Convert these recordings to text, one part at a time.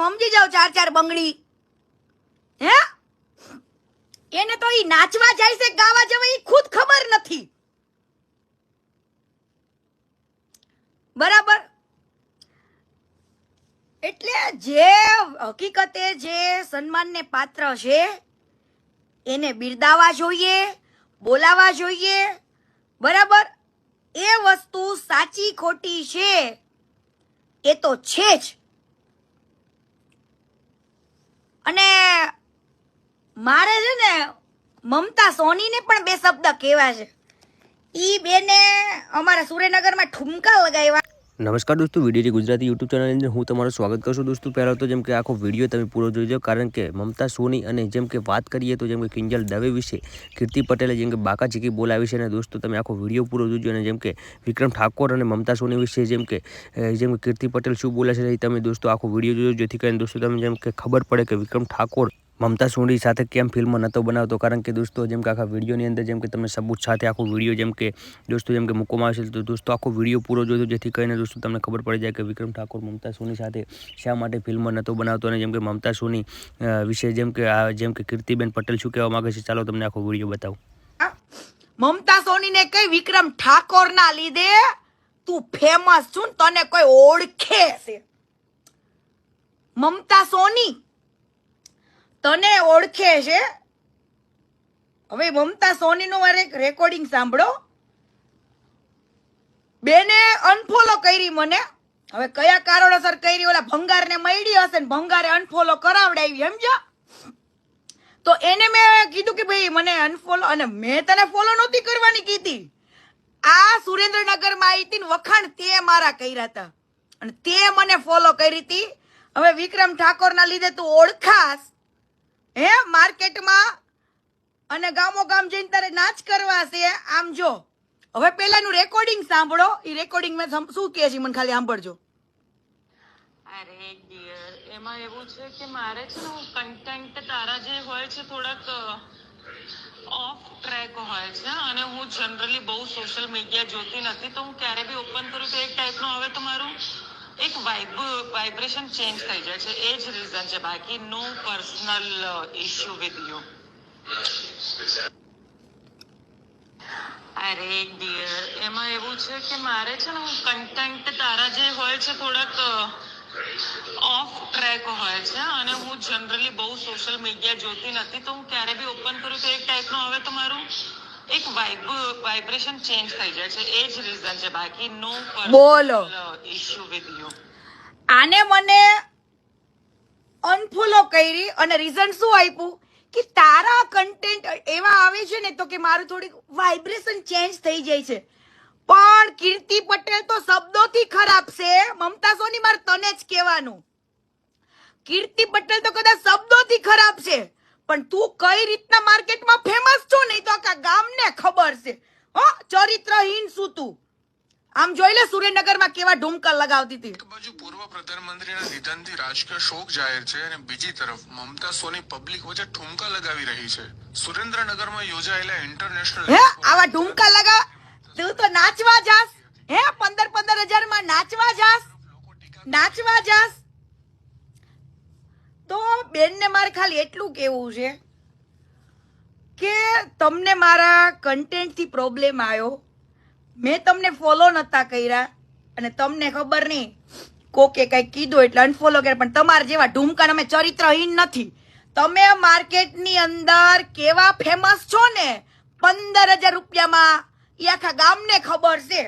સમજી જાવ ચાર ચાર બંગડી. હે? એને તો ઈ નાચવા જાય છે, ગાવા જવા, ઈ ખુદ ખબર નથી. બરાબર? એટલે જે હકીકતે જે સન્માનને પાત્ર છે, એને બિરદાવવા જોઈએ બોલાવા જોઈએ. બરાબર? એ વસ્તુ સાચી ખોટી છે, એ તો છે જ. અને મારે છે ને મમતા સોનીને પણ બે શબ્દ કહેવા છે. ઈ બેને અમારા સુરેનગરમાં ઠુમકા લગાવ્યા. નમસ્કાર દોસ્તો વીડિયો ગુજરાતી યુટ્યુબ ચેનલની અંદર હું તમારું સ્વાગત કરું છું. દોસ્તો, પહેલાં તો જેમ કે આખો વીડિયો તમે પૂરો જોઈજો કારણ કે મમતા સોની અને જેમ કે વાત કરીએ તો જેમ કે કિંજલ દવે વિશે, કીર્તિ પટેલે જેમ કે બાકા ચીકી બોલાવી છે અને દોસ્તો તમે આખો વીડિયો પૂરો જોજો અને જેમ કે વિક્રમ ઠાકોર અને મમતા સોની વિશે જેમ કે જેમ કે કીર્તિ પટેલ શું બોલે છે તમે દોસ્તો આખો વીડિયો જોજો, જેથી કરીને દોસ્તો તમે જેમ કે ખબર પડે કે વિક્રમ ઠાકોર મમતા સોની સાથે કેમ ફિલ્મ નહોતો બનાવતો? કારણ કે દોસ્તો, જેમ કે આખા વિડીયોની અંદર જેમ કે તમને સબૂત સાથે આખો વીડિયો જેમ કે દોસ્તો, જેમ કે મૂકવામાં આવશે તો દોસ્તો, આખો વીડિયો પૂરો જોજો, જેથી કરીને દોસ્તો તમને ખબર પડી જાય કે વિક્રમ ઠાકોર, મમતા સોની સાથે શા માટે ફિલ્મ નહોતો બનાવતો? અને જેમ કે મમતા સોની વિશે જેમ કે આ, જેમ કે કીર્તિબેન પટેલ શું કહેવા માંગે છે? ચાલો તમને આખો વીડિયો બતાવું. મમતા સોનીને કઈ વિક્રમ ઠાકોરના લીધે તું ફેમસ છું તને કોઈ ઓળખે છે? મમતા સોની તને ઓળખે છે? હવે મમતા સોનીનું મારે રેકોર્ડિંગ સાંભળો. બેને અનફોલો કરી મને. હવે કયા કારણોસર કરી? ઓલા ભંગારને મળી હશે ને ભંગારે અનફોલો કરાવડાવી સમજો તો એને મેં કીધું કે ભાઈ, મને અનફોલો અને મેં તને ફોલો નહોતી કરવાની કીધી. આ સુરેન્દ્રનગરમાં આવી હતી ને વખાણ તે મારા કર્યા હતા. અને તે મને ફોલો કરી હતી. હવે વિક્રમ ઠાકોરના લીધે તું ઓળખાસ હે માર્કેટમાં અને ગામો ગામ જઈને તારે નાચ કરવા છે. આમ જો. હવે પેલાનું રેકોર્ડિંગ સાંભળો. એ રેકોર્ડિંગ મેં શું કહે છે મને ખાલી સાંભળજો. અરે ડિયર એમાં એવું છે કે મારે છે ને કન્ટેન્ટ તારા જે હોય છે થોડાક ઓફ ટ્રેક હોય છે. અને હું જનરલી બહુ સોશિયલ મીડિયા જોતી નથી, તો હું ક્યારે બી ઓપન કરું તો એક ટાઈપનું હવે તમારું એક વાઇબ વાઇબ્રેશન ચેન્જ થઈ જાય છે. એ જ રીઝન છે. બાકી no personal issue with you અરે ડિયર એમાં એવું છે કે મારે છે ને કન્ટેન્ટ તારા જે હોય છે, થોડાક ઓફ ટ્રેક હોય છે અને હું જનરલી બહુ સોશિયલ મીડિયા જોતી નથી, તો હું ક્યારે બી ઓપન કરું તો એક ટાઈપનું હવે તમારું એક વાઇબ વાઇબ્રેશન ચેન્જ થઈ જાય છે. એ જ રીઝન છે. બાકી નો બોલો. ઇશ્યુ વિથ યુ આને મને અનફોલો કરી અને રીઝન શું આપ્યું? કે તારા કન્ટેન્ટ એવા આવે છે ને તો કે મારું થોડીક વાઇબ્રેશન ચેન્જ થઈ જાય છે. પણ કીર્તિ પટેલ તો શબ્દોથી ખરાબ છે. મમતા સોની મારે તને જ કહેવાનું. કીર્તિ પટેલ તો કદાચ શબ્દોથી ખરાબ છે. પણ તું કઈ રીતના માર્કેટમાં ફેમસ છો નહીં તો આખા ગામને ખબર છે. હો ચરિત્રહીન શું તું? આમ જોઈ લે સુરેન્દ્રનગરમાં કેવા ઢુમકા લગાવતી હતી. એક બાજુ પૂર્વ પ્રધાનમંત્રીના નિધનથી રાજકીય શોક જાહેર છે અને બીજી તરફ મમતા સોની પબ્લિક વચ્ચે ઠુમકા લગાવી રહી છે. સુરેન્દ્રનગરમાં યોજાયેલા ઇન્ટરનેશનલ હે આવા ઢુમકા લગા તું તો નાચવા જાસ. હે પંદર પંદર હજારમાં નાચવા જાસ. નાચવા જાસ. બેનને મારે ખાલી એટલું કેવું છે કે તમને મારા કન્ટેન્ટથી પ્રોબ્લેમ આવ્યો. મેં તમને ફોલો નહોતા કર્યા અને તમને ખબર નહીં. કોકે કંઈક કીધું એટલે અનફોલો કર્યા, પણ તમારા જેવા ઢુમકા અમે ચરિત્રહીન નથી. તમે માર્કેટની અંદર કેવા ફેમસ છો ને? પંદર હજાર રૂપિયામાં. એ આખા ગામને ખબર છે.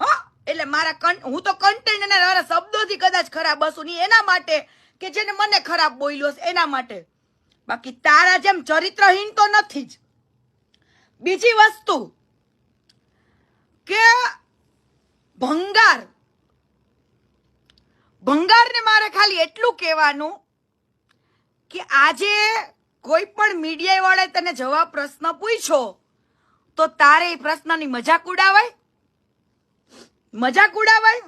હા? એટલે મારા હું તો કન્ટેન્ટ અને મારા શબ્દોથી કદાચ ખરાબ હશું નહીં. એના માટે કે જેને મને ખરાબ બોલ્યો છે એના માટે. બાકી તારા જેમ ચરિત્રહીન તો નથી જ. બીજી વસ્તુ કે ભંગાર. ભંગારને મારે ખાલી એટલું કહેવાનું કે આજે કોઈ પણ મીડિયા વાળાએ તને જવાબ પ્રશ્ન પૂછ્યો, તો તારે એ પ્રશ્નની મજાક ઉડાવાય? મજાક ઉડાવાય?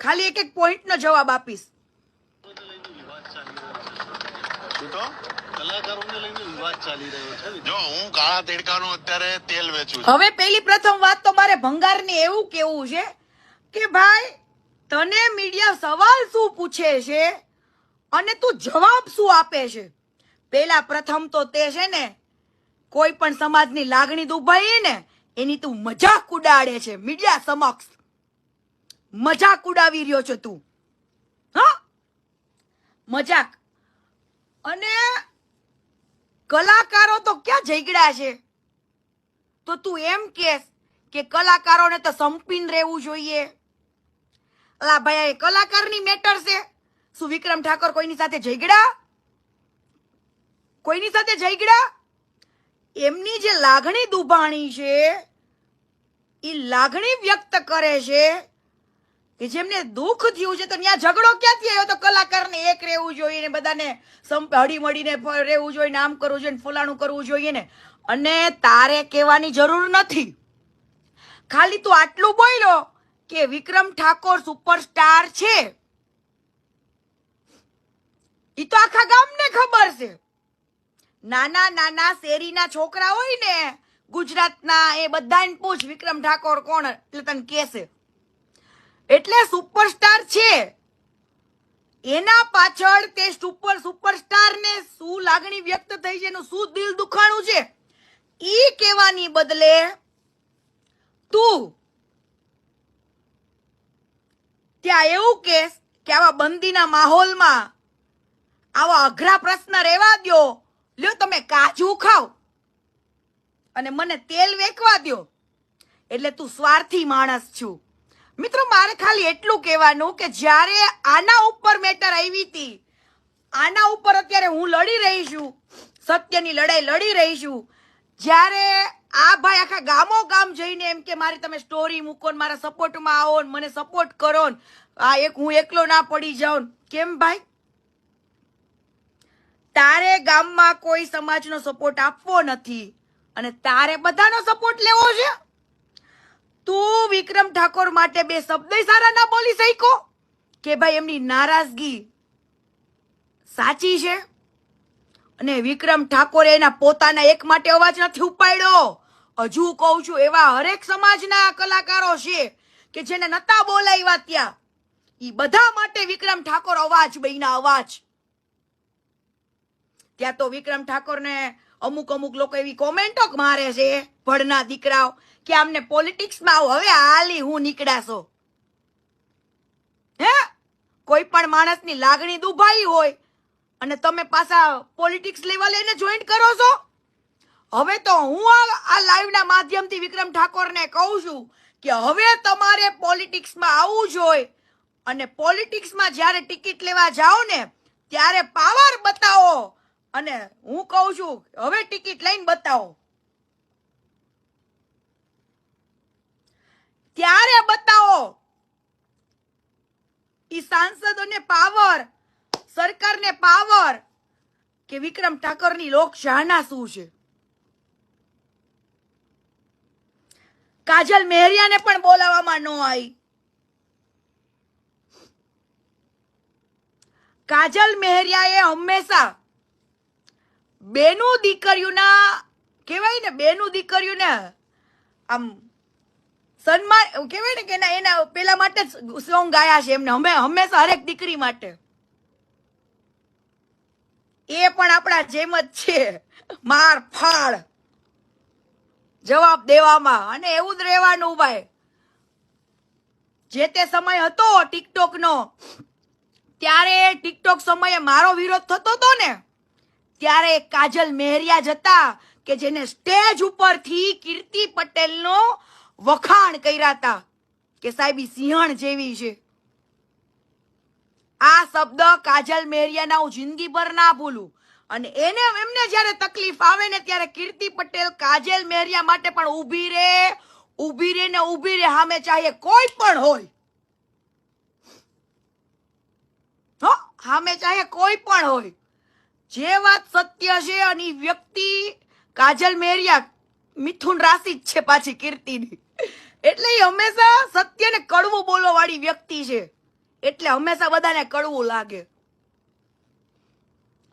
ખાલી એક એક પોઈન્ટનો જવાબ આપીશ. હવે પેલી પ્રથમ વાત તો મારે ભંગારને એવું કેવું છે કે ભાઈ તને મીડિયા સવાલ શું પૂછે છે અને તું જવાબ શું આપે છે? પેલા પ્રથમ તો તે છે ને કોઈ પણ સમાજની લાગણી દુભાઈ ને એની તું મજાક ઉડાડે છે. મીડિયા સમક્ષ મજાક ઉડાવી રહ્યો છે તું. મજાક. અને કલાકારો તો ક્યાં ઝઘડા છે? તો તું એમ કેસ કે કલાકારોને તો સંપીને રહેવું જોઈએ. અલા ભાઈ, આ કલાકારની મેટર છે? શું વિક્રમ ઠાકોર કોઈની સાથે ઝઘડા કોઈની સાથે ઝઘડા એમની જે લાગણી દુભાણી છે એ લાગણી વ્યક્ત કરે છે કે જેમને દુઃખ થયું છે તો ત્યાં ઝઘડો ક્યાંથી આવ્યો? તો કલાકારને એક રહેવું જોઈએ ને બધાને હળી મળીને રહેવું જોઈએ ને આમ કરવું જોઈએ ને ફલાણું કરવું જોઈએ ને. અને તારે કહેવાની જરૂર નથી. ખાલી તું આટલું બોલ્યો કે વિક્રમ ઠાકોર સુપરસ્ટાર છે. એ તો આખા ગામને ખબર છે. નાના નાના શેરીના છોકરા હોય ને, ગુજરાતના એ બધાને પૂછ વિક્રમ ઠાકોર કોણ? એટલે તને કહેશે. એટલે સુપરસ્ટાર છે. એના પાછળ તે સુપર સુપરસ્ટાર ને શું લાગણી વ્યક્ત થઈ છે એનું શું દિલ દુખાણું છે? ઈ કહેવાની બદલે તું ત્યાં એવું કેસ કે આવા બંદીના માહોલમાં આવા અઘરા પ્રશ્ન રહેવા દ્યો. લ્યો તમે કાજુ ખાવ અને મને તેલ વેકવા દ્યો. એટલે તું સ્વાર્થી માણસ છું. મિત્રો, મારે ખાલી એટલું કહેવાનું કે જ્યારે આના ઉપર મેટર આવી હતી, આના ઉપર અત્યારે હું લડી રહી છું, સત્યની લડાઈ લડી રહી છું, જ્યારે આ ભાઈ આખા ગામો ગામ જઈને એમ કે મારી તમે સ્ટોરી મૂકો ને મારા સપોર્ટમાં આવો ને મને સપોર્ટ કરો ને, આ એક હું એકલો ના પડી જાઉં કેમ ભાઈ? તારે ગામમાં કોઈ સમાજનો સપોર્ટ આપવો નથી અને તારે બધાનો સપોર્ટ લેવો છે? તું વિક્રમ ઠાકોર માટે બે શબ્દ સારા ના બોલી શક્યો? કે ભાઈ એમની નારાજગી સાચી છે? અને વિક્રમ ઠાકોરે એના પોતાના એક માટે અવાજ નથી ઉપાડ્યો. હજુ કહું છું, એવા હરેક સમાજના કલાકારો છે કે જેને નતા બોલાવ્યા ત્યાં એ બધા માટે વિક્રમ ઠાકોર અવાજ બહીના અવાજ. ત્યાં તો વિક્રમ ઠાકોરને અમુક અમુક લોકો એવી કોમેન્ટો મારે છે, ભણના દીકરાઓ કે આમને પોલિટિક્સમાં આવો, હવે હાલી હું નીકળાશો હે? કોઈ પણ માણસની લાગણી દુભાઈ હોય અને તમે પાછા પોલિટિક્સ લેવલે એને જોઈન્ટ કરો છો? હવે તો હું આ લાઈવના માધ્યમથી વિક્રમ ઠાકોરને કહું છું કે હવે તમારે પોલિટિક્સમાં આવવું જોઈએ અને પોલિટિક્સમાં જ્યારે ટિકિટ લેવા જાઓ ને, ત્યારે પાવર બતાવો. અને હું કહું છું, હવે ટિકિટ લઈને બતાવો. ત્યારે બતાવો. ઈ સાંસદોને પાવર, સરકારને પાવર કે વિક્રમ ઠાકોરની લોકશાહના શું છે? કાજલ મહેરિયાને પણ બોલાવવામાં ન આવી. કાજલ મહેરિયાએ હંમેશા બેનું દીકરીઓના, કહેવાય ને બેનું દીકરીઓને આમ સન્માન કેવાય ને કે એના પેલા માટે સોંગ ગાયા છે એમને. હમે હંમેશા હરેક દીકરી માટે. એ પણ આપણા જેમ જ છે. માર ફાળ જવાબ દેવામાં. અને એવું જ રહેવાનું ભાઈ. જે તે સમય હતો ટિકટોક નો ત્યારે ટિકટોક સમયે મારો વિરોધ થતો હતો ને, ત્યારે કાજલ મેહરિયા જ હતા કે જેને સ્ટેજ ઉપરથી કીર્તિ પટેલનો વખાણ કર્યા હતા કે સાહેબી સિંહણ જેવી છે. આ શબ્દ કાજલ મેરિયાના હું જિંદગીભર ના ભૂલું. અને એને એમને જ્યારે તકલીફ આવે ને ત્યારે કીર્તિ પટેલ કાજલ મેરિયા માટે પણ ઊભી રે ઊભી રે ને ઊભી રે. સામે ચાહે કોઈ પણ હોય. સામે ચાહે કોઈ પણ હોય. જે વાત સત્ય છે અને વ્યક્તિ કાજલ મેરિયા મિથુન રાશિ જ છે પાછી કીર્તિની. એટલે એ હંમેશા સત્યને કડવું બોલવા વાળી વ્યક્તિ છે. એટલે હંમેશા બધાને કડવું લાગે.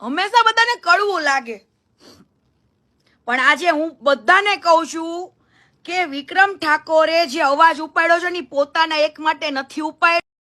હંમેશા બધાને કડવું લાગે. પણ આજે હું બધાને કહું છું કે વિક્રમ ઠાકોરે જે અવાજ ઉપાડ્યો છે ને પોતાના એક માટે નથી ઉપાડ્યો.